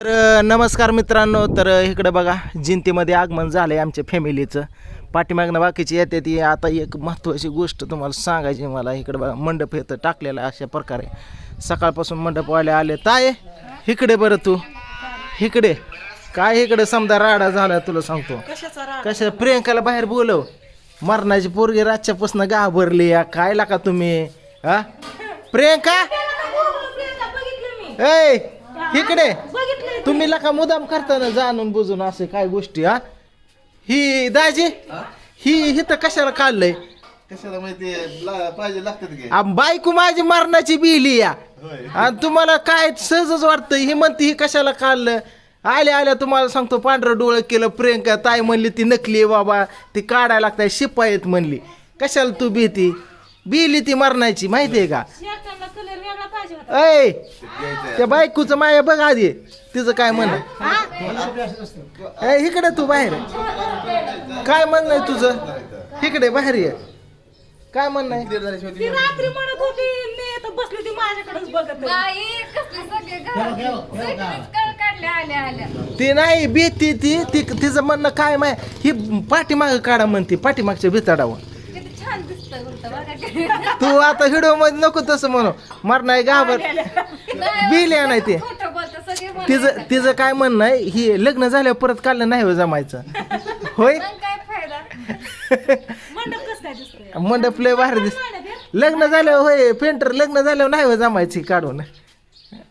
तर नमस्कार मित्रांनो तर इकडं बघा जिंतीमध्ये आगमन झालं आहे आमच्या फॅमिलीचं. पाठीमागनं बाकीची येते ती. आता एक महत्त्वाची गोष्ट तुम्हाला सांगायची मला. इकडं बघा मंडप येतं टाकलेलं आहे अशा प्रकारे. सकाळपासून मंडपवाले आले. ताय इकडे बरं तू. इकडे. काय इकडे समजा राडा झाला तुला सांगतो. कशा प्रियंकाला बाहेर बोलव. मरणाची पोरगी रातच्यापासून घाबरली या. काय लाका तुम्ही? हा? प्रियंका? ऐ इकडे. तुम्ही लका मुदाम करताना जाणून बुजून असे काय गोष्टी हा? ही दाजी ही? हिथं कशाला काढलंय कशाला माहिती ला- पाहिजे लागतात की. आ, बायको माझी मरणाची बिली या. आणि तुम्हाला काय सहजच वाटतं ही म्हणते ही कशाला काढलं आल्या आल्या तुम्हाला सांगतो पांढरं डोळं केलं प्रियंका ताई म्हणली ती नकली आहे बाबा ती काढायला लागताय शिपायत म्हणली. कशाला तू भीती? बिली ती मरणाची माहिती आहे का ऐ त्या बायकोचं माया बघ आधी तिचं काय म्हण. इकडे तू बाहेर काय म्हणणं आहे तुझं? इकडे बाहेर ये. काय म्हणणं आहे? ती रात्री म्हणत होती मी आता बसली ती माझ्याकडेच बघत आहे. बाई कसले सगळे घर? सगळेच कळ काढले आल्या आल्या. ती नाही भीती ती ती तिचं म्हणणं काय माय ही पाठीमाग काढा म्हणते पाठीमागच्या भिताडावर. छान दिसतं उलट बघा की. तू आता व्हिडिओमध्ये नको तसं म्हणू. मर नाही घाबर नाही, बिल नाही. ते. खोटं बोलतं सगळे म्हणत तिचं काय म्हणणं आहे? ही लग्न झाल्यावर परत काढलं नाही हो जमायचं. होय? मग काय फायदा? मंडप कसं काय दिसतंय? मंडप लय बाहेर दिस लग्न झाल्यावर होय पेंटर लग्न झाल्यावर नाही हो जमायची काढून.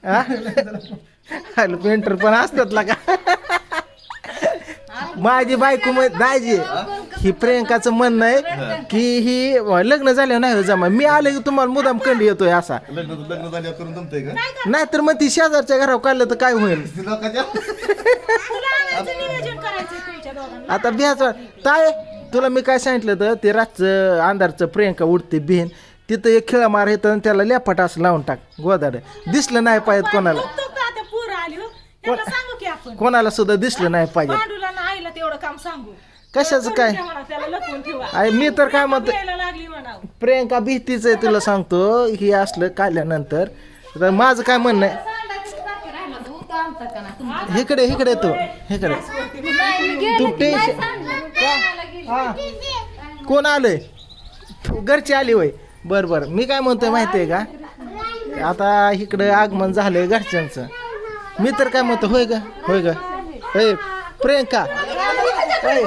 हा पेंटर पण असतात का माझी बायको म्हण दाजी. ही प्रियंकाचं म्हणणं आहे की ही लग्न झाल्यावर नाही हो जमा. मी आले की तुम्हाला मुदाम कंडी येतोय असा. लग्न लग्न झाल्यावर करून जमतंय का? नाहीतर मग ती शेजारच्या घरावर काढलं तर काय होईल? लोकांच्या नियोजन तुमच्या दोघांना. आता बिहाचं ताय तुला मी काय सांगितलं तर ते रातचं अंधारचं प्रियंका उडते बिहीन तिथं एक खिळा मार येतं आणि त्याला लेपाट असं लावून टाक गोदाड. दिसलं नाही पाहिजे कोणाला. बघतो का आता पोरं आली हो. त्यांना सांगू की आपण. कोणाला सुद्धा दिसलं नाही पाहिजे. पांडूला ना आईला तेवढं काम सांगू. कशाचं काय? आई मी तर काय म्हणतो प्रियंका भीतीच आहे तुला सांगतो ही असलं काढल्यानंतर. तर माझं काय म्हणणं आहे? इकडे इकडे तू इकडे गेले तू टेन्शन कोण आलंय? तू घरची आली वय बर बर. मी काय म्हणतोय माहितीये का? आता इकडं आगमन झालंय घरच्यांचं. मी तर काय म्हणतो होय ग होय ग. होय प्रियंका होय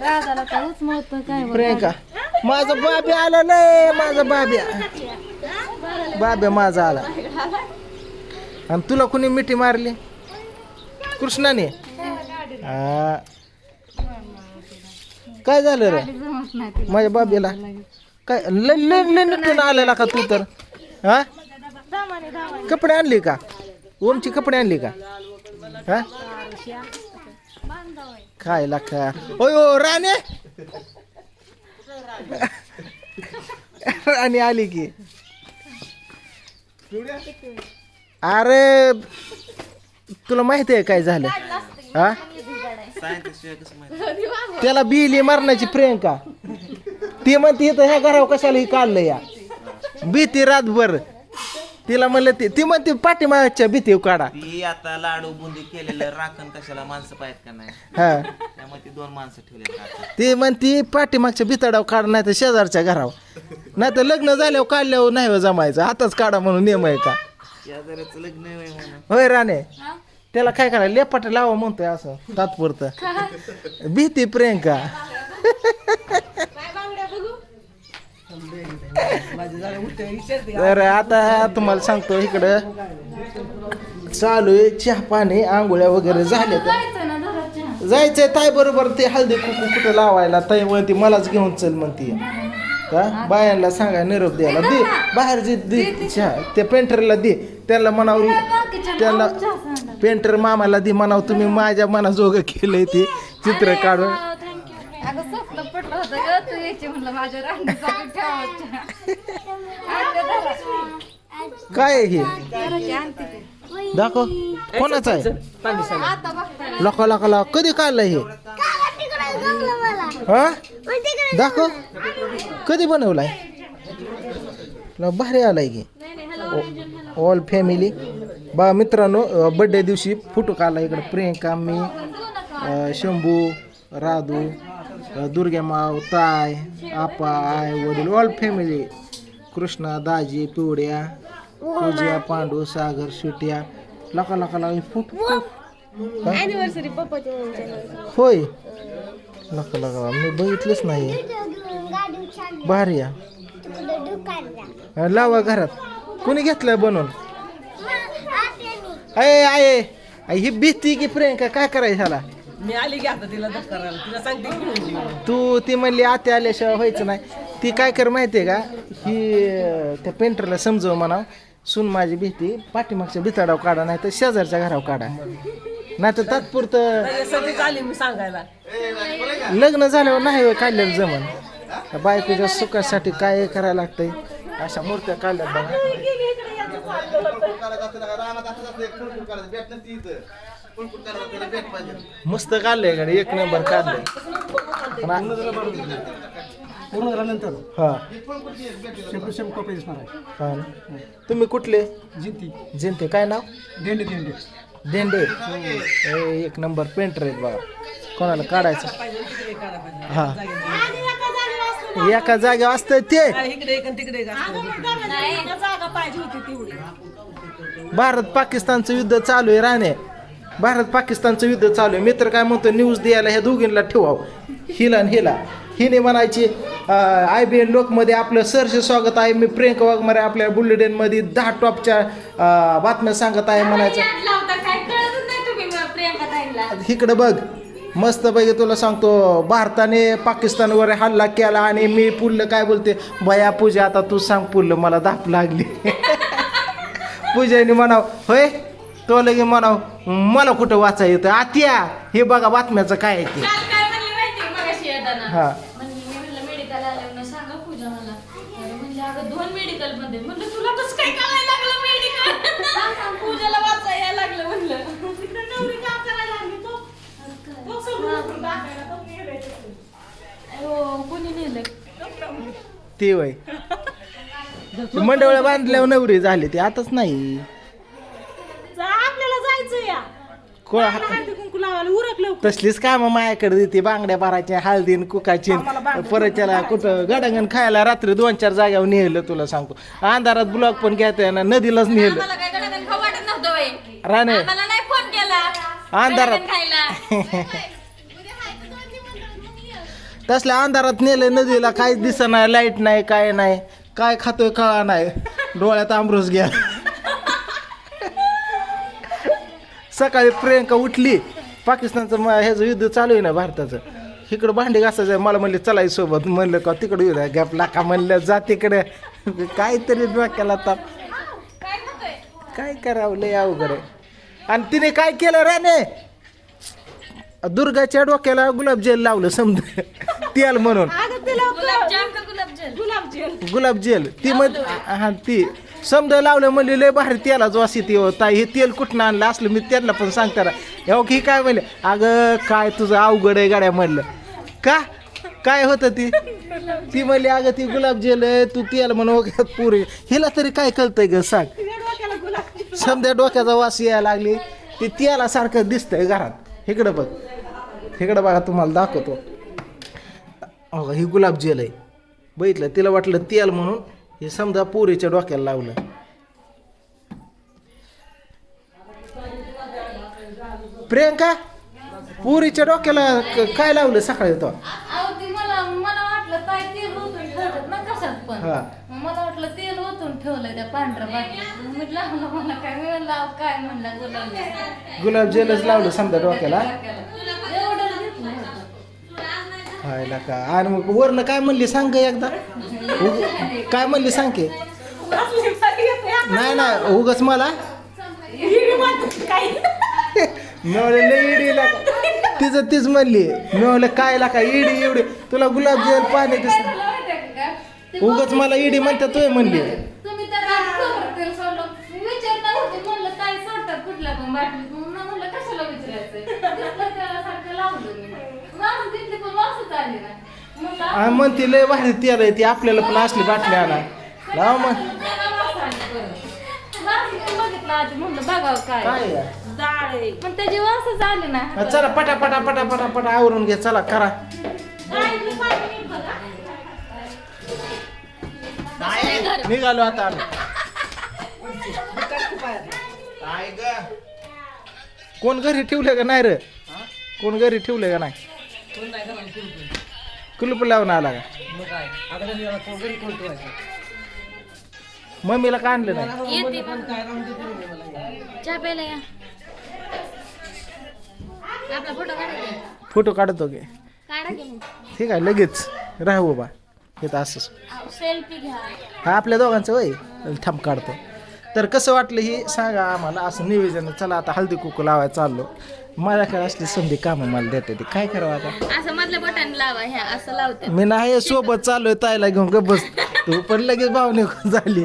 राजाला काय उचमळतं काय बरं. प्रियंका माझा बाब्या आला नाही माझा बाब्या बाब्या माझा आला. आणि तुला कोणी मिठी मारली? कृष्णाने. काय झालं रे? जमत नाही तिला. माझ्या बाबीला? काय लय लय लय नटून आलेला का तू तर? हा कपडे आणले का? ओमची कपडे आणली का? हा काय लाका ओय ओ राणे राणी आली की अरे तुला माहिती आहे काय झालं? हा? त्याला बिली मारण्याची प्रियंका ती म्हणते इथं ह्या घरावर कशाला ही काढलं या? भीती रातभर. तिला म्हणलं ती ती म्हणते पाठीमागच्या भीती काढा. ती आता लाडू बुंदी केलेलं राखण कशाला माणसं पाहिजेत का नाही? हा. त्यामुळे ती दोन माणसं ठेवले ती म्हणते पाठीमागच्या भितडावर काढ नाही तर शेजारच्या घरावर. नाही तर लग्न झाल्यावर काढल्यावर नाही हो जमायचं. आताच काढा म्हणून नियम आहे का? शेजाऱ्याचं लग्न आहे म्हणून. होय राणे. त्याला काय करायला लेपाट लावा म्हणतोय असं तात्पुरतं. भीती प्रियंका तर आता तुम्हाला सांगतो इकडं. चालू आहे चहा पाणी आंघोळ्या वगैरे झाल्या तर. जायचंय ताई बरोबर ते हळदी कुकू कुठं लावायला? ताई म्हणते मलाच घेऊन चल म्हणते. का बायांना सांगा निरोप द्यायला. दे बाहेर जे दे चहा त्या पेंटरला दे. त्याला म्हणावं त्याला. पेंटर मामाला दे म्हणावं तुम्ही माझ्या मनाजोगं केलंय ते चित्र काढून. ग तू यायची म्हणलं माझ्या रांगेसाठी ठेवायच्या. काय हे? दाखव. कोणाचं आहे? आता बघताय लका. कधी काढलंय हे? हा? दाखव. कधी बनवलाय? ल भारी आलाय की. ऑल फॅमिली बा मित्रांनो बड्डे दिवशी फोटो काढला इकडं प्रियंका मी अ, शंभू राधू. दुर्गा माव ताय आपा आय वडील ऑल फॅमिली कृष्णा दाजी पिवड्या पूजा पांडू सागर सुट्या लका लका लका फोटो पप्पाची होय. लका लका मी बघितलंच नाही. भारी या. लावा घरात. कोणी घेतलंय बनवून? अये आहे ही भीती की प्रियंका काय करायचं ह्याला? मी आली की आता तिला करायला तिला सांगते की तू ती म्हणली आते आल्याशिवाय व्हायचं नाही. ती काय कर माहितीये का? ही अं, त्या पेंटरला समजव म्हणाव सून माझी भीती पाठीमागच्या भिताडाव काढा नाही तर शेजारच्या घरावर काढा. नाही तर तात्पुरतं त्याच्यासाठीच आली मी सांगायला. लग्न झाल्यावर नाही होय काढलेलं जमन. त्या बायकोच्या सुखासाठी काय करायला लागतंय? अशा मूर्त्या काढल्यात बघा. मस्त काढलंय गाडी एक नंबर काढलंय. पूर्ण झाल्यानंतर हा. शेपटी शेप कपडे दिसणार आहे. हा ना. तुम्ही कुठले? जिंती. जिंते. काय नाव? देंडे देंडे. देंडे. ए, एक नंबर पेंटर आहेत बघा कोणाला काढायचं? हा. एका जागेवर असतं ते. इकडे एक आणि तिकडे एक असतं. जागा पाहिजे होती तेवढी भारत पाकिस्तानचं युद्ध चालू आहे राणे. भारत पाकिस्तानचं युद्ध चालू आहे. मित्र काय म्हणतो न्यूज द्यायला ह्या दोघींना ठेवावं. हिला आणि हिला. हिने म्हणायची आय बी एन लोकमध्ये आपलं सरस स्वागत आहे. मी प्रियंका वाघमारे आपल्या बुलेटिनमध्ये दहा टॉपच्या बातम्या सांगत आहे म्हणायचं. इकडं बघ मस्त पैकी तुला सांगतो भारताने पाकिस्तानवर हल्ला केला आणि मी पुल्लं काय बोलते बया पूजा आता तू सांग पुल्लं मला धाप लागली. पूजाने म्हणाव होय? तो लगे म्हणाव मला कुठं वाचा येतं आत्या हे बघा बातम्याचं काय आहे ते. काल काय म्हणली माहिती मगाशी येताना. हा. म्हणली मी म्हणलं मेडिकल आल्यावर सांगा पूजा मला. अरे म्हणले अगं दोन मेडिकलमध्ये. म्हणलं तुला कसं काय कळायला लागलं मेडिकल पूजाला वाचा यायला लागलं म्हणलं. तिकडे नवरी काम करायला लागली तो? तो सगळं उकरून टाकायला, तो गेलाय तिकडे. अयो कोणी नेलं? ते वय. मंडळ बांधल्यावर नवरी झाली ते. आताच नाही जा, आपल्याला जायचं या को हळदी कुंकू लावायला उरक लवकर. तसलीच काय मग माझ्याकडे देते बांगड्या भरायच्या हळदीन कुकाची. परत त्याला कुठं गडांगण खायला रात्री दोन चार जाग्यावर नेलं तुला सांगतो. अंधारात ब्लॉक पण घ्यायचं ना नदीलाच नेलं. मला काय गडागण खाऊ वाटत नव्हतं बाई. राणे. मला नाही फोन केला. अंधारात. गडागण खायला. तसल्या अंधारात नेलं नदीला काहीच दिसत नाही लाइट नाही काय नाही. काय खातोय कळा नाही. डोळ्यात आमरोस घ्या सकाळी प्रियंका उठली. पाकिस्तानचं म- ह्याचं युद्ध चालू आहे ना भारताचं. इकडं भांडी घासायचं आहे. मला म्हणले चलाई सोबत. म्हणलं का तिकडं येऊ गॅप लाका. म्हणलं जा तिकडे. काहीतरी डोक्याला ताप. काय करावं लय अवघड आहे. आणि तिने काय केलं राणे दुर्गाच्या डोक्याला गुलाबजेल लावलं समजा. तेल म्हणून. गुलाबजाम का गुलाबजाम गुलाबजेल गुलाबजेल ती मग हा ती. समजा लावलं म्हणले लय भारी तेला जो येते हो ताई हे तेल कुठनं आणलं? असलं मी त्यांना पण सांगता हो की काय म्हणले? अगं काय तुझं अवघड आहे गाड्या म्हणलं. का? काय होतं ती? ती म्हणली अगं ती गुलाबजेल आहे तू तेल म्हणून पुरे. हिला तरी काय कळतंय ग सांग. समजा डोक्याचा वास यायला लागली ते तेलासारखं दिसतंय घरात. इकडं बघ. इकडं बघा तुम्हाला दाखवतो. अहो ही गुलाबजेल आहे. बघितलं? तिला वाटलं तेल म्हणून हे समजा पोरीच्या डोक्याला लावलं. प्रियंका पोरीच्या डोक्याला काय लावलं सकाळी तो? हा. मला वाटलं तेल ओतून ठेवलंय त्या पांढऱ्या बाटलीत. मग म्हटलं मला मला काय मिळालं अहो, काय म्हणलं गुलाब गुलाबजेलच लावलं समजा डोक्याला. हायला का? आणि मग वरनं काय म्हणली सांग का एकदा. उग- काय म्हणली सांग की? नाही नाही उगच मला. मिळवले लय इडी तिचं तीच म्हणली मिळवलं काय का? इडी एवढी तुला गुलाबजेल पाणी दिस उगाच उगच मला इडी म्हणतात तोय म्हणली. तुम्ही तेल सोडलं विचारता होते म्हणलं काय सोडतात पण बाटलीत म्हणलं कशाला त्याला सारखं लावलं मी वास तिथली पण वासच आली ना. म्हणलं आणि म्हणते लय भारी तेल आहे ती आपल्याला पण असली बाटली आणा. लाव मग. काय. आहे? डाळ आहे. पण त्याची वासच आली ना. हा, चला पटा पटा पटा पटा पटा आवरून घे चला करा. निघालो आता आम्ही. कोण घरी ठेवले का नाही रे? कोण घरी ठेवले का नाही? नाही घराला कुलूप. कुलूप लावून आला का? मग काय? आता घरी याला कोण घरी कोण ठेवायचं मम्मीला का आणलं नाही? म्हणलं पण. काय राहून देते म्हणे मला. चहा प्यायला या. आपला फोटो काढायचा फोटो काढतो गे काढा की. ठीक आहे लगेच. राह बाबा. हे तर असंच सेल्फी घ्या. हा आपल्या दोघांचं वय थांब काढतो. तर कसं वाटलं हे सांगा आम्हाला असं निवेदन चला आता हळदी कुकू लावायला चाललो. माझ्याकडे असली संधी कामं मला देते ते काय करावं आता? असं मधल्या बोटाने लावा ह्या असं लावते. मी नाही सोबत चाललोय ताईला घेऊन ग बस. तू पण लगेच भावने झाली.